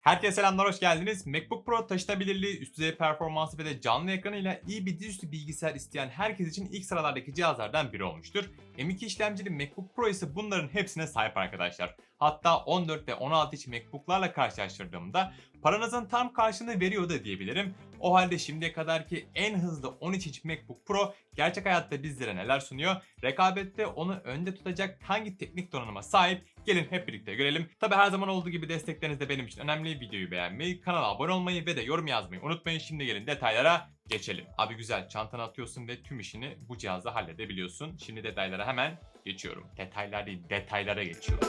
Herkese selamlar, hoş geldiniz. MacBook Pro taşınabilirliği, üst düzey performansı ve de canlı ekranıyla iyi bir dizüstü bilgisayar isteyen herkes için ilk sıralardaki cihazlardan biri olmuştur. M2 işlemcili MacBook Pro ise bunların hepsine sahip arkadaşlar. Hatta 14 ve 16 inç MacBook'larla karşılaştırdığımda paranızın tam karşılığını veriyor da diyebilirim. O halde şimdiye kadarki en hızlı 13 inç MacBook Pro gerçek hayatta bizlere neler sunuyor? Rekabette onu önde tutacak hangi teknik donanıma sahip? Gelin hep birlikte görelim. Tabi her zaman olduğu gibi destekleriniz de benim için önemli. Videoyu beğenmeyi, kanala abone olmayı ve de yorum yazmayı unutmayın. Şimdi gelin detaylara geçelim. Abi güzel çantana atıyorsun ve tüm işini bu cihazla halledebiliyorsun. Şimdi detaylara hemen geçiyorum. Detaylar değil detaylara geçiyorum.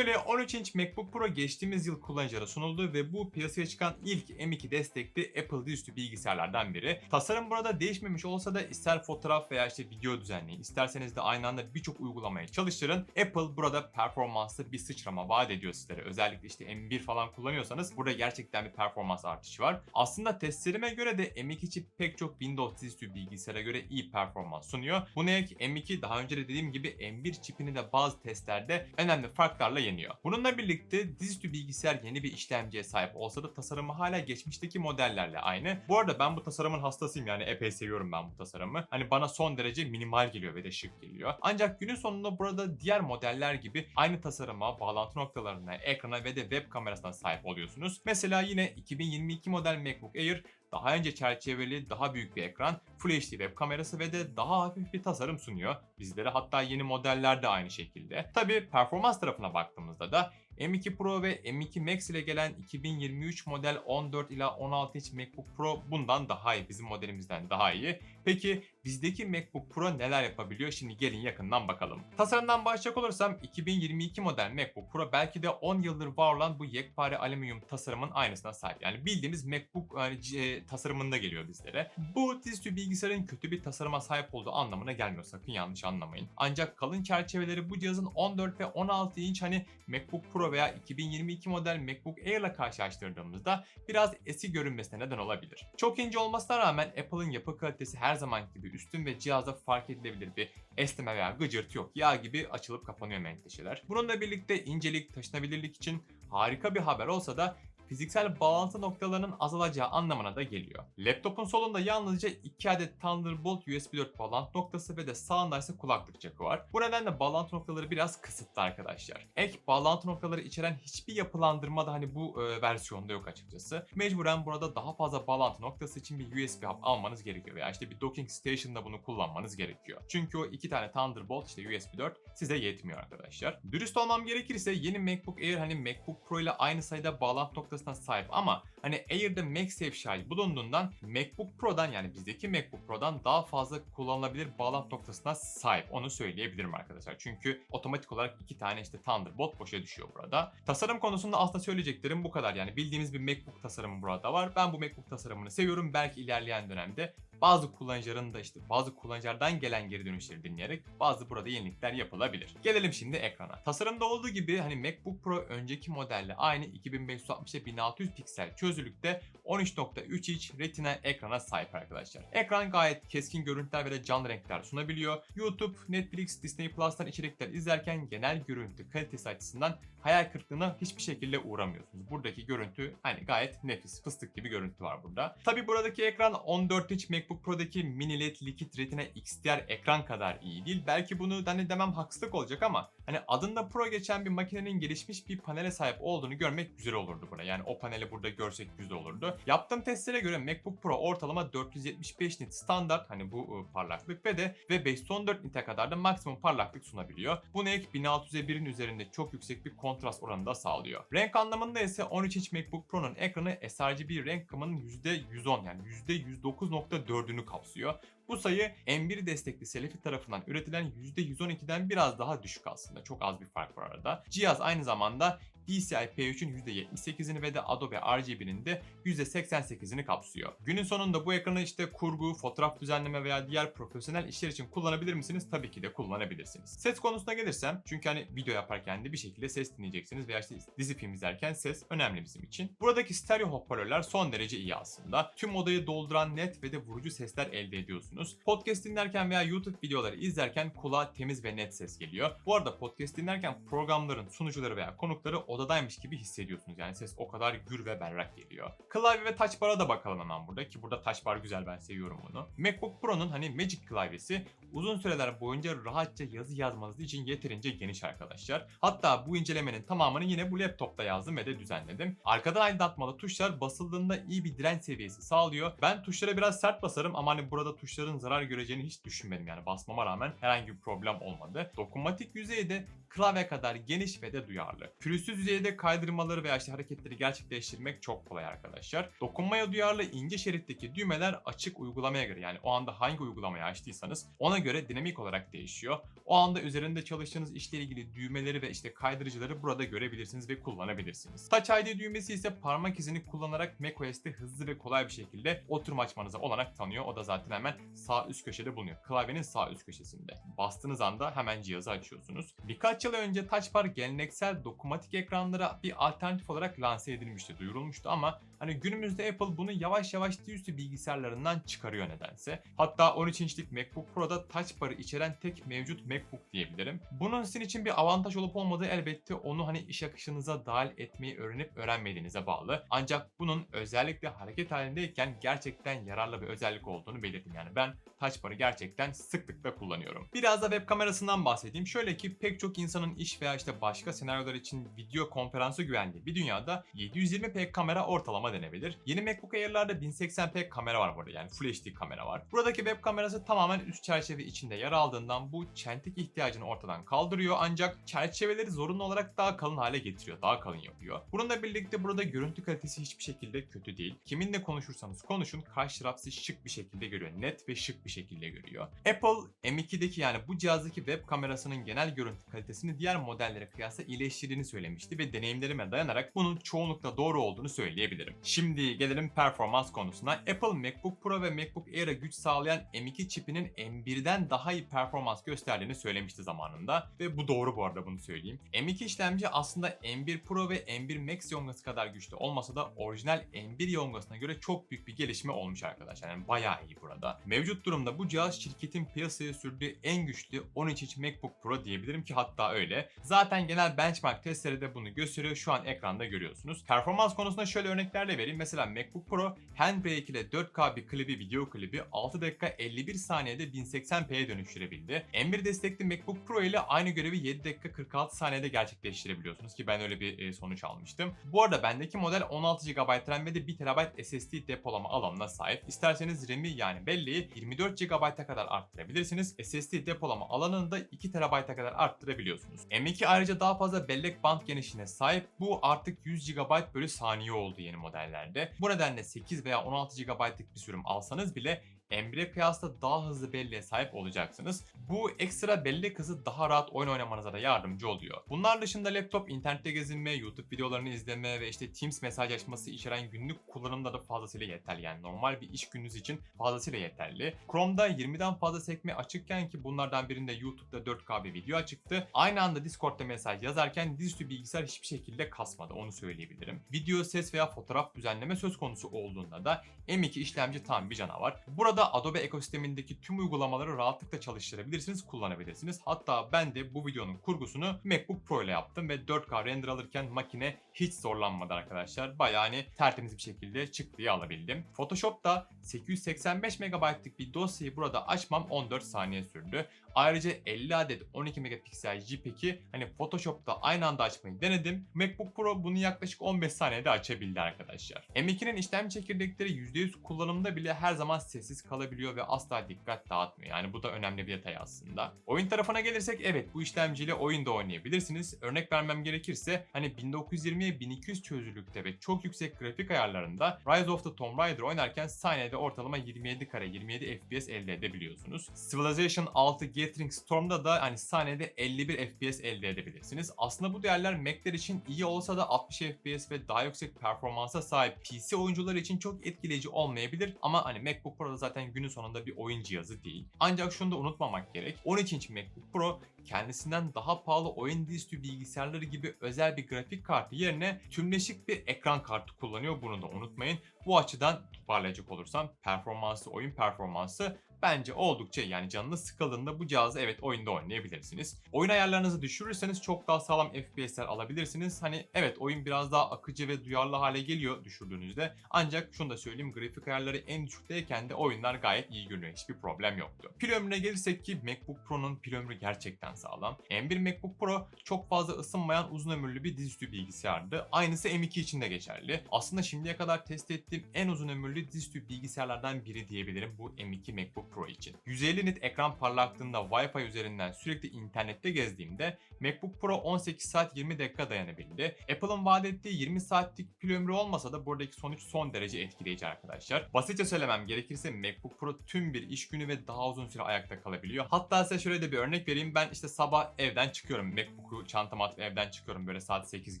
Şimdi şöyle 13 inç MacBook Pro geçtiğimiz yıl kullanıcılara sunuldu ve bu piyasaya çıkan ilk M2 destekli Apple dizüstü bilgisayarlardan biri. Tasarım burada değişmemiş olsa da ister fotoğraf veya işte video düzenleyin, isterseniz de aynı anda birçok uygulamaya çalıştırın. Apple burada performanslı bir sıçrama vaat ediyor sizlere. Özellikle işte M1 falan kullanıyorsanız burada gerçekten bir performans artışı var. Aslında testlerime göre de M2 çip pek çok Windows dizüstü bilgisayara göre iyi performans sunuyor. Buna ek M2 daha önce de dediğim gibi M1 çipini de bazı testlerde önemli farklarla yeniyor. Bununla birlikte dizüstü bilgisayar yeni bir işlemciye sahip olsa da tasarımı hala geçmişteki modellerle aynı. Bu arada ben bu tasarımın hastasıyım yani epey seviyorum ben bu tasarımı. Hani bana son derece minimal geliyor ve de şık geliyor. Ancak günün sonunda burada diğer modeller gibi aynı tasarıma, bağlantı noktalarına, ekrana ve de web kamerasına sahip oluyorsunuz. Mesela yine 2022 model MacBook Air daha önce çerçeveli, daha büyük bir ekran, Full HD web kamerası ve de daha hafif bir tasarım sunuyor bizlere. Hatta yeni modeller de aynı şekilde. Tabi performans tarafına baktığımızda da M2 Pro ve M2 Max ile gelen 2023 model 14 ila 16 inç MacBook Pro bundan daha iyi. Bizim modelimizden daha iyi. Peki bizdeki MacBook Pro neler yapabiliyor? Şimdi gelin yakından bakalım. Tasarımdan başlayacak olursam 2022 model MacBook Pro belki de 10 yıldır var olan bu yekpare alüminyum tasarımın aynısına sahip. Yani bildiğimiz MacBook yani, e, tasarımında geliyor bizlere. Bu dizüstü bilgisayarın kötü bir tasarıma sahip olduğu anlamına gelmiyor. Sakın yanlış anlamayın. Ancak kalın çerçeveleri bu cihazın 14 ve 16 inç hani MacBook Pro veya 2022 model MacBook Air ile karşılaştırdığımızda biraz eski görünmesine neden olabilir. Çok ince olmasına rağmen Apple'ın yapı kalitesi her zaman gibi üstün ve cihazda fark edilebilir bir esneme veya gıcırt yok. Yağ gibi açılıp kapanıyor menteşeler. Bununla birlikte incelik, taşınabilirlik için harika bir haber olsa da fiziksel bağlantı noktalarının azalacağı anlamına da geliyor. Laptopun solunda yalnızca 2 adet Thunderbolt USB 4 bağlantı noktası ve de sağında ise kulaklık jackı var. Bu nedenle bağlantı noktaları biraz kısıtlı arkadaşlar. Ek bağlantı noktaları içeren hiçbir yapılandırma da hani bu e, versiyonda yok açıkçası. Mecburen burada daha fazla bağlantı noktası için bir USB hub almanız gerekiyor veya işte bir docking station'da bunu kullanmanız gerekiyor. Çünkü o iki tane Thunderbolt işte USB 4 size yetmiyor arkadaşlar. Dürüst olmam gerekirse yeni MacBook Air hani MacBook Pro ile aynı sayıda bağlantı noktasına sahip ama hani Air'de MagSafe şarj bulunduğundan MacBook Pro'dan yani bizdeki MacBook Pro'dan daha fazla kullanılabilir bağlantı noktasına sahip. Onu söyleyebilirim arkadaşlar. Çünkü otomatik olarak iki tane işte Thunderbolt boşa düşüyor burada. Tasarım konusunda aslında söyleyeceklerim bu kadar. Yani bildiğimiz bir MacBook tasarımı burada var. Ben bu MacBook tasarımını seviyorum. Belki ilerleyen dönemde bazı kullanıcıların da işte bazı kullanıcılardan gelen geri dönüşleri dinleyerek bazı burada yenilikler yapılabilir. Gelelim şimdi ekrana. Tasarımda olduğu gibi hani MacBook Pro önceki modelle aynı 2560 ile 1600 piksel çözünürlükte 13.3 inç retina ekrana sahip arkadaşlar. Ekran gayet keskin görüntüler ve de canlı renkler sunabiliyor. YouTube, Netflix, Disney Plus'tan içerikler izlerken genel görüntü kalitesi açısından hayal kırıklığına hiçbir şekilde uğramıyorsunuz. Buradaki görüntü hani gayet nefis, fıstık gibi görüntü var burada. Tabi buradaki ekran 14 inç MacBook Pro'daki mini LED Liquid Retina XDR ekran kadar iyi değil. Belki bunu hani demem haksızlık olacak ama hani adında Pro geçen bir makinenin gelişmiş bir panele sahip olduğunu görmek güzel olurdu burada. Yani o paneli burada görsek güzel olurdu. Yaptığım testlere göre MacBook Pro ortalama 475 nit standart hani bu ıı, parlaklık ve de ve 514 nite kadar da maksimum parlaklık sunabiliyor. Bunu ek 1601'in üzerinde çok yüksek bir kontrast oranı da sağlıyor. Renk anlamında ise 13 inç MacBook Pro'nun ekranı sRGB renk gamının %110 yani %109.4'ünü kapsıyor. Bu sayı M1 destekli Selefi tarafından üretilen %112'den biraz daha düşük aslında. Çok az bir fark var arada. Cihaz aynı zamanda DCI-P3'ün %78'ini ve de Adobe RGB'nin de %88'ini kapsıyor. Günün sonunda bu ekranı işte kurgu, fotoğraf düzenleme veya diğer profesyonel işler için kullanabilir misiniz? Tabii ki de kullanabilirsiniz. Ses konusuna gelirsem çünkü hani video yaparken de bir şekilde ses dinleyeceksiniz veya işte dizi film izlerken ses önemli bizim için. Buradaki stereo hoparlörler son derece iyi aslında. Tüm odayı dolduran net ve de vurucu sesler elde ediyorsunuz. Podcast dinlerken veya YouTube videoları izlerken kulağa temiz ve net ses geliyor. Bu arada podcast dinlerken programların sunucuları veya konukları odadaymış gibi hissediyorsunuz. Yani ses o kadar gür ve berrak geliyor. Klavye ve touch bar'a da bakalım hemen burada ki burada touch bar güzel ben seviyorum bunu. MacBook Pro'nun hani Magic klavyesi uzun süreler boyunca rahatça yazı yazmanız için yeterince geniş arkadaşlar. Hatta bu incelemenin tamamını yine bu laptopta yazdım ve de düzenledim. Arkadan aydınlatmalı tuşlar basıldığında iyi bir direnç seviyesi sağlıyor. Ben tuşlara biraz sert basarım ama hani burada tuşların zarar göreceğini hiç düşünmedim yani basmama rağmen herhangi bir problem olmadı. Dokunmatik yüzeyde klavye kadar geniş ve de duyarlı. Pürüzsüz yüzeyde kaydırmaları veya işte hareketleri gerçekleştirmek çok kolay arkadaşlar. Dokunmaya duyarlı ince şeritteki düğmeler açık uygulamaya göre yani o anda hangi uygulamayı açtıysanız ona göre dinamik olarak değişiyor. O anda üzerinde çalıştığınız işle ilgili düğmeleri ve işte kaydırıcıları burada görebilirsiniz ve kullanabilirsiniz. Touch ID düğmesi ise parmak izini kullanarak macOS'te hızlı ve kolay bir şekilde oturum açmanıza olanak tanıyor. O da zaten hemen sağ üst köşede bulunuyor. Klavyenin sağ üst köşesinde. Bastığınız anda hemen cihazı açıyorsunuz. Birkaç yıl önce Touch Bar geleneksel dokunmatik ekranlara bir alternatif olarak lanse edilmişti, duyurulmuştu ama hani günümüzde Apple bunu yavaş yavaş dizüstü bilgisayarlarından çıkarıyor nedense. Hatta 13 inçlik MacBook Pro'da Touch Bar'ı içeren tek mevcut MacBook diyebilirim. Bunun sizin için bir avantaj olup olmadığı elbette onu hani iş akışınıza dahil etmeyi öğrenip öğrenmediğinize bağlı. Ancak bunun özellikle hareket halindeyken gerçekten yararlı bir özellik olduğunu belirttim. Yani ben Touch Bar'ı gerçekten sıklıkla kullanıyorum. Biraz da web kamerasından bahsedeyim. Şöyle ki pek çok insanın iş veya işte başka senaryolar için video konferansı güvendiği bir dünyada 720p kamera ortalama denebilir. Yeni MacBook Air'larda 1080p kamera var burada yani Full HD kamera var. Buradaki web kamerası tamamen üst çerçeve içinde yer aldığından bu çentik ihtiyacını ortadan kaldırıyor ancak çerçeveleri zorunlu olarak daha kalın hale getiriyor, daha kalın yapıyor. Bununla birlikte burada görüntü kalitesi hiçbir şekilde kötü değil. Kiminle konuşursanız konuşun karşı taraf sizi şık bir şekilde görüyor. Net ve şık bir şekilde görüyor. Apple M2'deki yani bu cihazdaki web kamerasının genel görüntü kalitesini diğer modellere kıyasla iyileştirdiğini söylemişti ve deneyimlerime dayanarak bunun çoğunlukla doğru olduğunu söyleyebilirim. Şimdi gelelim performans konusuna. Apple MacBook Pro ve MacBook Air'a güç sağlayan M2 çipinin M1'den daha iyi performans gösterdiğini söylemişti zamanında ve bu doğru bu arada bunu söyleyeyim. M2 işlemci aslında M1 Pro ve M1 Max yongası kadar güçlü olmasa da orijinal M1 yongasına göre çok büyük bir gelişme olmuş arkadaşlar. Yani bayağı iyi burada. Mevcut durumda bu cihaz şirketin piyasaya sürdüğü en güçlü 13 inç MacBook Pro diyebilirim ki hatta öyle. Zaten genel benchmark testleri de bunu gösteriyor. Şu an ekranda görüyorsunuz. Performans konusunda şöyle örneklerle vereyim. Mesela MacBook Pro Handbrake ile 4K bir klibi, video klibi 6 dakika 51 saniyede 1080p'ye dönüştürebildi. M1 destekli MacBook Pro ile aynı görevi 7 dakika 46 saniyede gerçekleştirebiliyorsunuz ki ben öyle bir e, sonuç almıştım. Bu arada bendeki model 16 GB RAM ve de 1 TB SSD depolama alanına sahip. İsterseniz RAM'i yani belleği 24 GB'a kadar arttırabilirsiniz. SSD depolama alanını da 2 TB'a kadar arttırabiliyorsunuz. M2 ayrıca daha fazla bellek band genişliğine sahip. Bu artık 100 GB bölü saniye oldu yeni modellerde. Bu nedenle 8 veya 16 GB'lık bir sürüm alsanız bile M1'e kıyasla daha hızlı belleğe sahip olacaksınız. Bu ekstra bellek hızı daha rahat oyun oynamanıza da yardımcı oluyor. Bunlar dışında laptop internette gezinme, YouTube videolarını izleme ve işte Teams mesajlaşması içeren günlük kullanımda da fazlasıyla yeterli. Yani normal bir iş gününüz için fazlasıyla yeterli. Chrome'da 20'den fazla sekme açıkken ki bunlardan birinde YouTube'da 4K bir video açıktı. Aynı anda Discord'da mesaj yazarken dizüstü bilgisayar hiçbir şekilde kasmadı onu söyleyebilirim. Video, ses veya fotoğraf düzenleme söz konusu olduğunda da M2 işlemci tam bir canavar. Burada Adobe ekosistemindeki tüm uygulamaları rahatlıkla çalıştırabilirsiniz, kullanabilirsiniz. Hatta ben de bu videonun kurgusunu MacBook Pro ile yaptım ve 4K render alırken makine hiç zorlanmadı arkadaşlar. Bayağı hani tertemiz bir şekilde çıktıyı alabildim. Photoshop'ta 885 MB'lık bir dosyayı burada açmam 14 saniye sürdü. Ayrıca 50 adet 12 megapiksel JPEG'i hani Photoshop'ta aynı anda açmayı denedim. MacBook Pro bunu yaklaşık 15 saniyede açabildi arkadaşlar. M2'nin işlemci çekirdekleri %100 kullanımda bile her zaman sessiz kalabiliyor ve asla dikkat dağıtmıyor. Yani bu da önemli bir detay aslında. Oyun tarafına gelirsek evet bu işlemciyle oyun da oynayabilirsiniz. Örnek vermem gerekirse hani 1920'ye 1200 çözünürlükte ve çok yüksek grafik ayarlarında Rise of the Tomb Raider oynarken saniyede ortalama 27 kare 27 FPS elde edebiliyorsunuz. Civilization 6 Gathering Storm'da da hani saniyede 51 FPS elde edebilirsiniz. Aslında bu değerler Mac'ler için iyi olsa da 60 FPS ve daha yüksek performansa sahip PC oyuncular için çok etkileyici olmayabilir ama hani MacBook Pro'da zaten günün sonunda bir oyun cihazı değil. Ancak şunu da unutmamak gerek. 13 inç MacBook Pro kendisinden daha pahalı oyun dizüstü bilgisayarları gibi özel bir grafik kartı yerine tümleşik bir ekran kartı kullanıyor. Bunu da unutmayın. Bu açıdan toparlayacak olursam performansı, oyun performansı bence oldukça. Yani canınız sıkıldığında bu cihazı evet oyunda oynayabilirsiniz. Oyun ayarlarınızı düşürürseniz çok daha sağlam FPS'ler alabilirsiniz. Hani evet oyun biraz daha akıcı ve duyarlı hale geliyor düşürdüğünüzde. Ancak şunu da söyleyeyim grafik ayarları en düşükteyken de oyunlar gayet iyi görünüyor. Hiçbir problem yoktu. Pil ömrüne gelirsek ki MacBook Pro'nun pil ömrü gerçekten sağlam. M1 MacBook Pro çok fazla ısınmayan uzun ömürlü bir dizüstü bilgisayardı. Aynısı M2 için de geçerli. Aslında şimdiye kadar test ettiğim en uzun ömürlü dizüstü bilgisayarlardan biri diyebilirim bu M2 MacBook Pro için. 150 nit ekran parlaklığında Wi-Fi üzerinden sürekli internette gezdiğimde MacBook Pro 18 saat 20 dakika dayanabildi. Apple'ın vaat ettiği 20 saatlik pil ömrü olmasa da buradaki sonuç son derece etkileyici arkadaşlar. Basitçe söylemem gerekirse MacBook Pro tüm bir iş günü ve daha uzun süre ayakta kalabiliyor. Hatta size şöyle de bir örnek vereyim. Ben işte sabah evden çıkıyorum. MacBook'u çantama atıp evden çıkıyorum böyle saat 8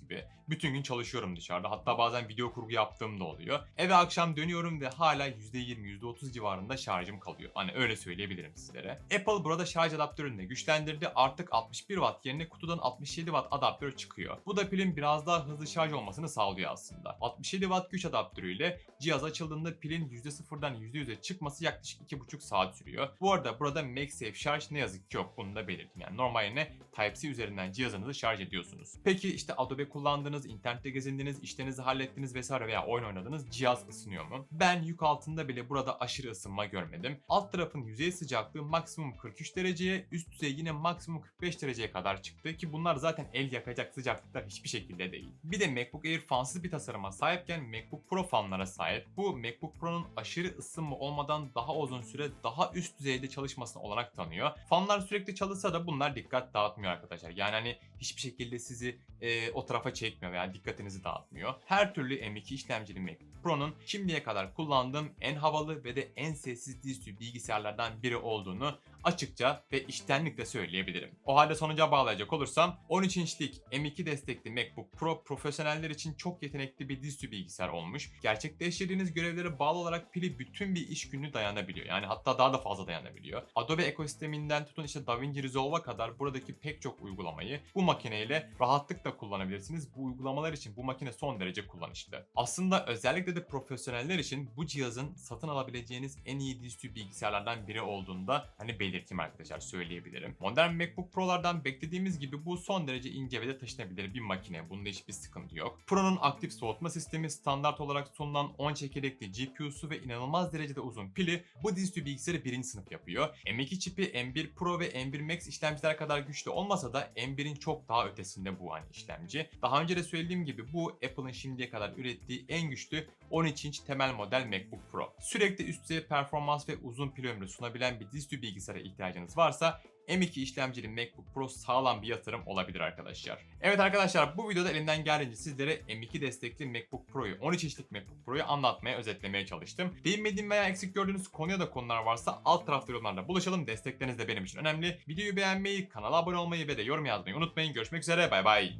gibi. Bütün gün çalışıyorum dışarıda. Hatta bazen video kurgu yaptığım da oluyor. Eve akşam dönüyorum ve hala %20, %30 civarında şarjım kalıyor. Hani öyle söyleyebilirim sizlere. Apple burada şarj adaptörünü de güçlendirdi. Artık 61 watt yerine kutudan 67 watt adaptör çıkıyor. Bu da pilin biraz daha hızlı şarj olmasını sağlıyor aslında. 67 watt güç adaptörüyle cihaz açıldığında pilin %0'dan %100'e çıkması yaklaşık 2,5 saat sürüyor. Bu arada burada MagSafe şarj ne yazık ki yok. Bunu da belirteyim. Yani normal yerine Type-C üzerinden cihazınızı şarj ediyorsunuz. Peki işte Adobe kullandığınız, internette gezindiniz, işlerinizi hallettiniz vesaire veya oyun oynadınız cihaz ısınıyor mu? Ben yük altında bile burada aşırı ısınma görmedim. Alt tarafın yüzey sıcaklığı maksimum 43 dereceye, üst düzey yine maksimum 45 dereceye kadar çıktı ki bunlar zaten el yakacak sıcaklıklar hiçbir şekilde değil. Bir de MacBook Air fansız bir tasarıma sahipken MacBook Pro fanlara sahip. Bu MacBook Pro'nun aşırı ısınma olmadan daha uzun süre daha üst düzeyde çalışmasına olanak tanıyor. Fanlar sürekli çalışsa da bunlar dikkat dağıtmıyor arkadaşlar. Yani hani hiçbir şekilde sizi e, o tarafa çekmiyor veya dikkatinizi dağıtmıyor. Her türlü M2 işlemcili MacBook Pro'nun şimdiye kadar kullandığım en havalı ve de en sessiz dizüstü bilgisayarlardan biri olduğunu açıkça ve içtenlikle söyleyebilirim. O halde sonuca bağlayacak olursam 13 inçlik M2 destekli MacBook Pro profesyoneller için çok yetenekli bir dizüstü bilgisayar olmuş. Gerçekleştirdiğiniz görevlere bağlı olarak pili bütün bir iş günü dayanabiliyor. Yani hatta daha da fazla dayanabiliyor. Adobe ekosisteminden tutun işte DaVinci Resolve'a kadar buradaki pek çok uygulamayı bu makineyle rahatlıkla kullanabilirsiniz. Bu uygulamalar için bu makine son derece kullanışlı. Aslında özellikle de profesyoneller için bu cihazın satın alabileceğiniz en iyi dizüstü bilgisayarlardan biri olduğunda hani belirteyim arkadaşlar söyleyebilirim. Modern MacBook Pro'lardan beklediğimiz gibi bu son derece ince ve de taşınabilir bir makine. Bunda hiçbir sıkıntı yok. Pro'nun aktif soğutma sistemi standart olarak sunulan 10 çekirdekli GPU'su ve inanılmaz derecede uzun pili bu dizüstü bilgisayarı birinci sınıf yapıyor. M2 çipi M1 Pro ve M1 Max işlemciler kadar güçlü olmasa da M1'in çok daha ötesinde bu hani işlemci. Daha önce de söylediğim gibi bu Apple'ın şimdiye kadar ürettiği en güçlü 13 inç temel model MacBook Pro. Sürekli üst düzey performans ve uzun pil ömrü sunabilen bir dizüstü bilgisayara ihtiyacınız varsa M2 işlemcili MacBook Pro sağlam bir yatırım olabilir arkadaşlar. Evet arkadaşlar bu videoda elimden geldiğince sizlere M2 destekli MacBook Pro'yu 13 inçlik MacBook Pro'yu anlatmaya, özetlemeye çalıştım. Bilmediğim veya eksik gördüğünüz konuya da konular varsa alt tarafta yorumlarda buluşalım. Destekleriniz de benim için önemli. Videoyu beğenmeyi, kanala abone olmayı ve de yorum yazmayı unutmayın. Görüşmek üzere bay bay.